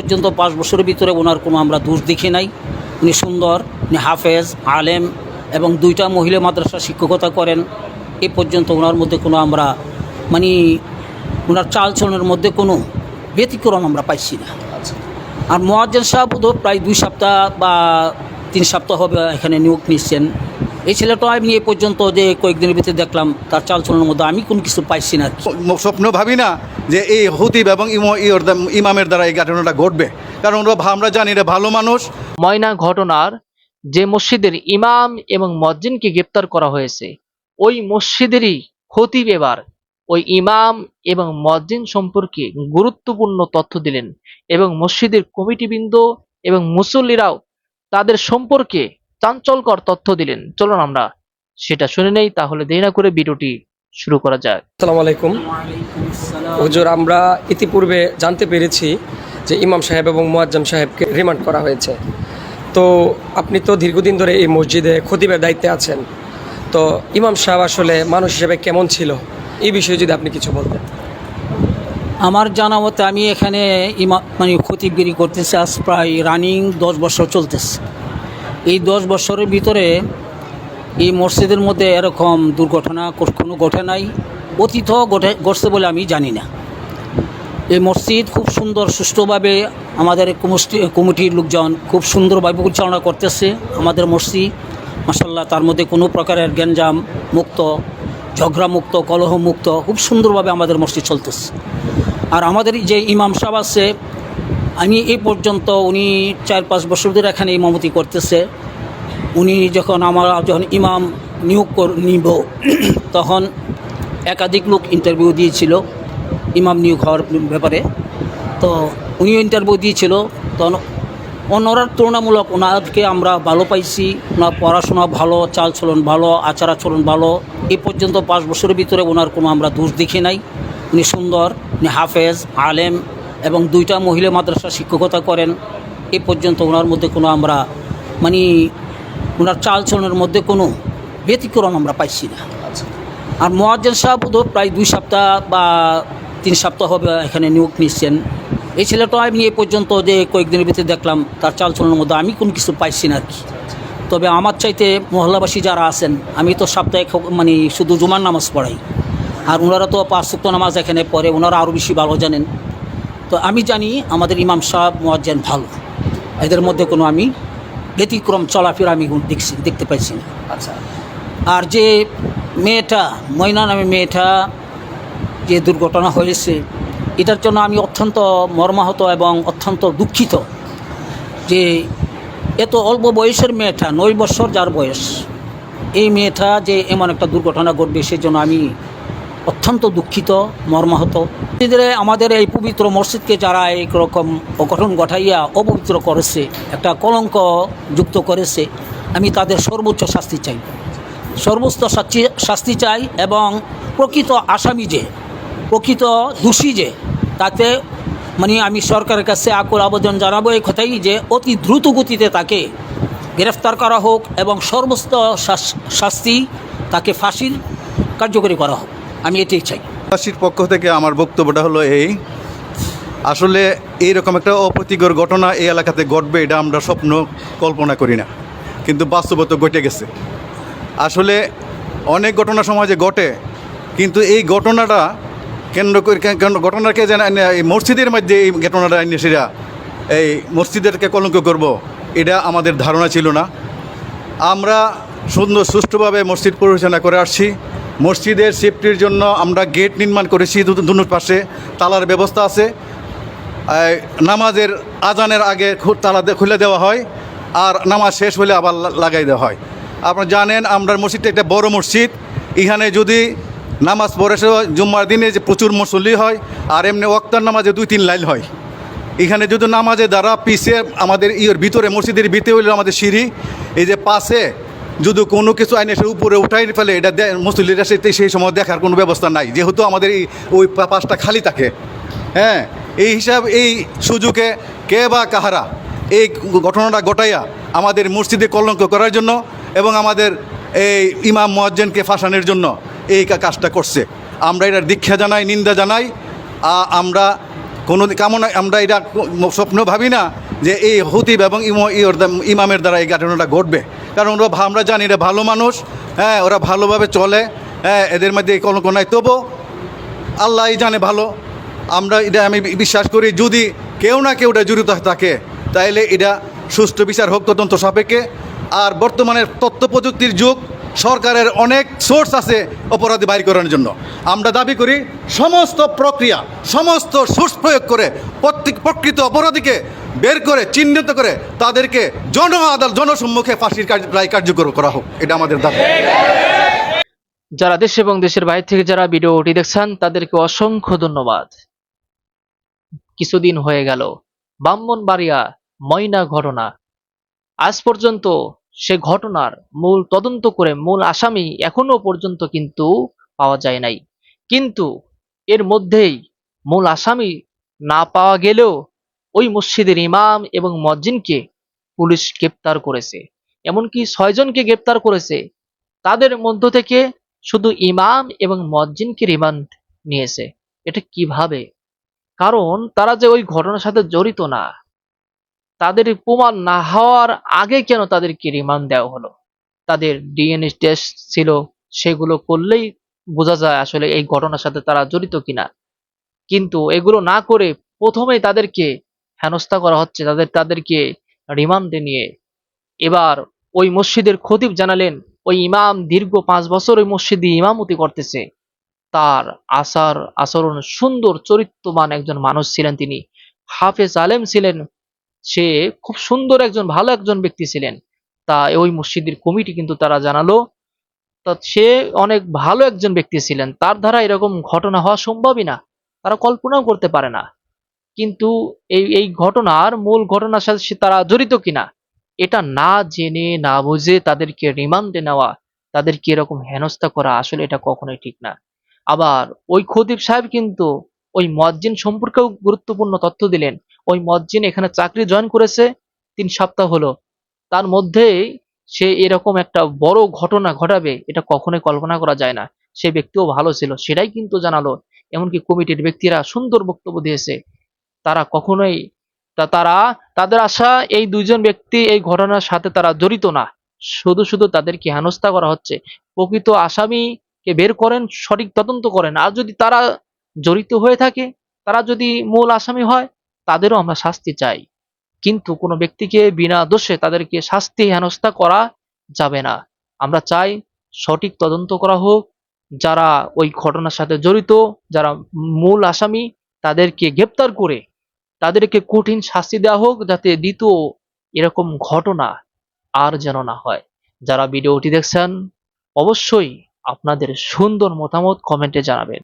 পর্যন্ত পাঁচ বছরের ভিতরে ওনার কোনো আমরা দোষ দেখি নাই। উনি সুন্দর উনি হাফেজ আলেম এবং দুইটা মহিলা মাদ্রাসা শিক্ষকতা করেন। এ পর্যন্ত ওনার মধ্যে কোনো আমরা মানে ওনার চালচলনের মধ্যে কোনো ব্যতিক্রম আমরা পাইছি না। আর মোয়াজ্জেন সাহেব তো প্রায় দুই সপ্তাহ বা তিন সপ্তাহ হবে এখানে নিয়োগ নিচ্ছেন। এই ছেলেটা আমি এ পর্যন্ত যে কয়েকদিনের ভিতরে দেখলাম তার চালচলনের মধ্যে আমি কোনো কিছু পাইছি না স্বপ্ন ভাবি না যে এই হুতিব এবং ইমামের দ্বারা এই ঘটনাটা ঘটবে। কারণ ওরা আমরা জানি এটা ভালো মানুষ। ময়না ঘটনার যে মসজিদের ইমাম এবং মজ্জিনকে গ্রেপ্তার করা হয়েছে, ওই মসজিদেরই খতিব এবার ওই ইমাম এবং মজ্জিন সম্পর্কে গুরুত্বপূর্ণ তথ্য দিলেন এবং মসজিদের কমিটিবৃন্দ এবং মুসল্লিরাও তাদের সম্পর্কে চাঞ্চল্যকর তথ্য দিলেন। চলুন আমরা সেটা শুনে নেই, তাহলে দেরি না করে ভিডিওটি শুরু করা যায় আসসালামু আলাইকুম। হুজুর আমরা ইতিপূর্বে জানতে পেরেছি যে ইমাম সাহেব এবং মুয়াজ্জাম সাহেবকে রিমান্ড করা হয়েছে। তো আপনি তো দীর্ঘদিন ধরে এই মসজিদে খতিবের দায়িত্বে আছেন। তো ইমাম সাহেব আসলে মানুষ হিসেবে কেমন ছিল? এই বিষয়ে যদি আপনি কিছু বলতেন। আমার জানা মতে আমি এখানে ইমা মানে খতিবগিরি করতেছি আজ প্রায় রানিং দশ বছর চলতেছে। এই দশ বছরের ভিতরে এই মসজিদের মধ্যে এরকম দুর্ঘটনা কোনো ঘটে নাই, অতীত ঘটে, ঘটছে বলে আমি জানি না। এই মসজিদ খুব সুন্দর, সুষ্ঠুভাবে আমাদের কমিটি, কমিটির লোকজন খুব সুন্দরভাবে পরিচালনা করতেছে। আমাদের মসজিদ মাসাল্লাহ তার মধ্যে কোনো প্রকারের গ্যাঞ্জাম মুক্ত ঝগড়া মুক্ত কলহ মুক্ত খুব সুন্দরভাবে আমাদের মসজিদ চলতেছে। আর আমাদের যে ইমাম সাহেব আছে, আমি এই পর্যন্ত উনি চার পাঁচ বছর ধরে এখানে ইমামতি করতেছে। উনি যখন আমার, যখন ইমাম নিয়োগ নিব, তখন একাধিক লোক ইন্টারভিউ দিয়েছিল, ইমাম নিয়োগ হওয়ার ব্যাপারে। তো উনিও ইন্টারভিউ দিয়েছিল। তখন অন্যরা তুলনামূলক ওনাকে আমরা ভালো পাইছি। ওনার পড়াশোনা ভালো, চালচলন ভালো আচার আচরণ ভালো। এ পর্যন্ত পাঁচ বছরের ভিতরে ওনার কোনো আমরা দোষ দেখি নাই। উনি সুন্দর, উনি হাফেজ, আলেম এবং দুইটা মহিলা মাদ্রাসা শিক্ষকতা করেন। এ পর্যন্ত ওনার মধ্যে কোনো আমরা মানে ওনার চালচলনের মধ্যে কোনো ব্যতিক্রম আমরা পাইছি না। আর মোয়াজ্জেন সাহেব তো প্রায় দুই সপ্তাহ বা তিন সপ্তাহ হবে এখানে নিয়োগ নিচ্ছেন। এই ছেলেটা আমি এ পর্যন্ত যে কয়েকদিনের ভিতরে দেখলাম তার চালচলনের মধ্যে আমি কোনো কিছু পাইছি না আর কি। তবে আমার চাইতে মহল্লাবাসী যারা আছেন আমি তো সপ্তাহে মানে শুধু জুমার নামাজ পড়াই। আর ওনারা তো পাঁচ সুক্ত নামাজ এখানে পড়ে ওনারা আরও বেশি ভালো জানেন। তো আমি জানি আমাদের ইমাম সাহেব মোয়াজ্জেন ভালো। এদের মধ্যে কোনো আমি ব্যতিক্রম চলাফেরা আমি দেখছি দেখতে পাইছি না। আচ্ছা। আর যে মেয়েটা ময়না নামে মেয়েটা যে দুর্ঘটনা হয়েছে এটার জন্য আমি অত্যন্ত মর্মাহত এবং অত্যন্ত দুঃখিত যে এত অল্প বয়সের মেয়েটা নয় বছর যার বয়স এই মেয়েটা যে এমন একটা দুর্ঘটনা ঘটবে সেজন্য আমি অত্যন্ত দুঃখিত, মর্মাহত। এদের আমাদের এই পবিত্র মসজিদকে যারা এইরকম অঘটন ঘটাইয়া অপবিত্র করেছে, একটা কলঙ্ক যুক্ত করেছে, আমি তাদের সর্বোচ্চ শাস্তি চাই। সর্বোচ্চ শাস্তি শাস্তি চাই এবং প্রকৃত আসামি যে, প্রকৃত দোষী যে, তাতে মানে আমি সরকারের কাছে আকুল আবেদন জানাব এই কথাই যে, অতি দ্রুত গতিতে তাকে গ্রেফতার করা হোক এবং সর্বোচ্চ শাস- শাস্তি তাকে ফাঁসির কার্যকরী করা হোক। আমি এটাই চাই। রাশির পক্ষ থেকে আমার বক্তব্যটা হলো এই, আসলে এইরকম একটা অপ্রীতিকর ঘটনা এই এলাকাতে ঘটবে এটা আমরা স্বপ্ন কল্পনা করি না, কিন্তু বাস্তবত ঘটে গেছে। আসলে অনেক ঘটনা সমাজে ঘটে, কিন্তু এই ঘটনাটা কেন্দ্র করে ঘটনাকে যেন এই মসজিদের মধ্যে এই ঘটনাটা এনে সেটা এই মসজিদেরকে কলঙ্ক করব, এটা আমাদের ধারণা ছিল না। আমরা সুন্দর সুষ্ঠুভাবে মসজিদ পরিচালনা করে আসছি। মসজিদের সেফটির জন্য আমরা গেট নির্মাণ করেছি দু- দুনো পাশে, তালার ব্যবস্থা আছে। নামাজের আজানের আগে তালা খুলে দেওয়া হয়, আর নামাজ শেষ হলে আবার লাগাই দেওয়া হয়। আপনারা জানেন, আমরা মসজিদটা একটা বড় মসজিদ। এখানে যদি নামাজ পড়ে জুম্মার দিনে যে প্রচুর মুসল্লি হয়, আর এমনি ওক্তার নামাজে দুই তিন লাইন হয়। এখানে যদি নামাজে দ্বারা পিছে আমাদের ইয়ের ভিতরে, মসজিদের ভিতরে হইলে আমাদের সিঁড়ি, এই যে পাশে যদি কোনো কিছু আইনে সে উপরে উঠাই ফেলে, এটা দে- মুসল্লিরা সে- সেই সময় দেখার কোনো ব্যবস্থা নাই। যেহেতু আমাদের এই ওই পাশটা খালি থাকে। হ্যাঁ? এই হিসাব, এই সুযোগে কে বা কাহারা এই ঘটনাটা ঘটাইয়া আমাদের মসজিদে কলঙ্ক করার জন্য এবং আমাদের এই ইমাম মোয়াজ্জেনকে ফাঁসানোর জন্য এই কাজটা করছে। আমরা এটার দীক্ষা জানাই, নিন্দা জানাই। আমরা কোনো কামনা, আমরা এটা স্বপ্ন ভাবি না যে এই হতিব এবং ইম- ইমামের দ্বারা এই ঘটনাটা ঘটবে। কারণ ওরা আমরা জানি এরা ভালো মানুষ হ্যাঁ ওরা ভালোভাবে চলে হ্যাঁ এদের মধ্যে কোনো কোনায়। তবু আল্লাহ জানে ভালো। আমরা এটা আমি বিশ্বাস করি, যদি কেউ না কেউটা জড়িত থাকে, তাইলে এটা সুষ্ঠু বিচার হোক তদন্ত সাপেক্ষে। আর বর্তমানের তথ্য প্রযুক্তির যুগ, সরকারের অনেক সোর্স আছে অপরাধী বাইর করার জন্য। আমরা দাবি করি, সমস্ত প্রক্রিয়া, সমস্ত সোর্স প্রয়োগ করে প্রত্যেক প্রকৃত অপরাধীকে বের করে, চিহ্নিত করে তাদেরকে জন আদালত জনসম্মুখে ফাঁসির রায় কার্যকর করা হোক। এটা আমাদের দাবি। যারা দেশ এবং দেশের বাইরে থেকে যারা ভিডিওটি দেখছেন, তাদেরকে অসংখ্য ধন্যবাদ। কিছুদিন হয়ে গেল। ব্রাহ্মণবাড়িয়া ময়না ঘটনা। আজ পর্যন্ত সে ঘটনার মূল তদন্ত করে মূল আসামি এখনও পর্যন্ত কিন্তু পাওয়া যায় নাই। কিন্তু এর মধ্যেই মূল আসামি না পাওয়া গেলেও ওই মসজিদের ইমাম এবং মজ্জিনকে পুলিশ গ্রেপ্তার করেছে। এমনকি ছয়জনকে গ্রেপ্তার করেছে। তাদের মধ্য থেকে শুধু ইমাম এবং মজ্জিনকে রিমান্ড নিয়েছে। এটা কীভাবে? কারণ তারা যে ওই ঘটনার সাথে জড়িত না। তাদের প্রমাণ না হওয়ার আগে কেন তাদেরকে রিমান্ড দেওয়া হলো? তাদের ডিএনএ টেস্ট ছিল, সেগুলো করলেই বোঝা যায় আসলে এই ঘটনার সাথে তারা জড়িত কিনা। কিন্তু এগুলো না করে প্রথমেই তাদেরকে হেনস্থা করা হচ্ছে তাদের, তাদেরকে রিমান্ডে নিয়ে। এবার ওই মসজিদের খতিব জানালেন, ওই ইমাম দীর্ঘ পাঁচ বছর ওই মসজিদে ইমামতি করতেছে। তার আচার আচরণ সুন্দর, চরিত্রবান একজন মানুষ ছিলেন তিনি। হাফেজ আলেম ছিলেন, সে খুব সুন্দর একজন, ভালো একজন ব্যক্তি ছিলেন। তা ওই মসজিদের কমিটি কিন্তু তারা জানালো, তা সে অনেক ভালো একজন ব্যক্তি ছিলেন। তার দ্বারা এরকম ঘটনা হওয়া সম্ভবই না। তারা কল্পনাও করতে পারে না। কিন্তু এই এই ঘটনার মূল ঘটনার সাথে তারা জড়িত কিনা, এটা না জেনে, না বুঝে তাদেরকে রিমান্ডে নেওয়া, তাদেরকে এরকম হেনস্থা করা আসলে এটা কখনোই ঠিক না। আবার ওই খতিব সাহেব কিন্তু ওই মজ্জিন সম্পর্কেও গুরুত্বপূর্ণ তথ্য দিলেন। ওই মজ্জিন এখানে চাকরি জয়েন করেছে, তিন সপ্তাহ হলো। তার মধ্যেই সে এরকম একটা বড় ঘটনা ঘটাবে, এটা কখনোই কল্পনা করা যায় না। সে ব্যক্তিও ভালো ছিল, সেটাই কিন্তু জানালো। এমনকি কমিটির ব্যক্তিরা সুন্দর বক্তব্য দিয়েছে। তারা কখনোই তারা, তাদের আশা এই দুইজন ব্যক্তি এই ঘটনার সাথে তারা জড়িত না। শুধু শুধু তাদেরকে হেনস্থা করা হচ্ছে। প্রকৃত আসামিকে বের করেন, সঠিক তদন্ত করেন। আর যদি তারা জড়িত হয়ে থাকে, তারা যদি মূল আসামি হয়, তাদেরও আমরা শাস্তি চাই। কিন্তু কোনো ব্যক্তিকে বিনা দোষে তাদেরকে শাস্তি, হেনস্থা করা যাবে না। আমরা চাই সঠিক তদন্ত করা হোক। যারা ওই ঘটনার সাথে জড়িত, যারা মূল আসামি, তাদেরকে গ্রেপ্তার করে তাদেরকে কঠিন শাস্তি দেওয়া হোক যাতে দ্বিতীয় এরকম ঘটনা আর যেন না হয়। যারা ভিডিওটি দেখছেন, অবশ্যই আপনাদের সুন্দর মতামত কমেন্টে জানাবেন।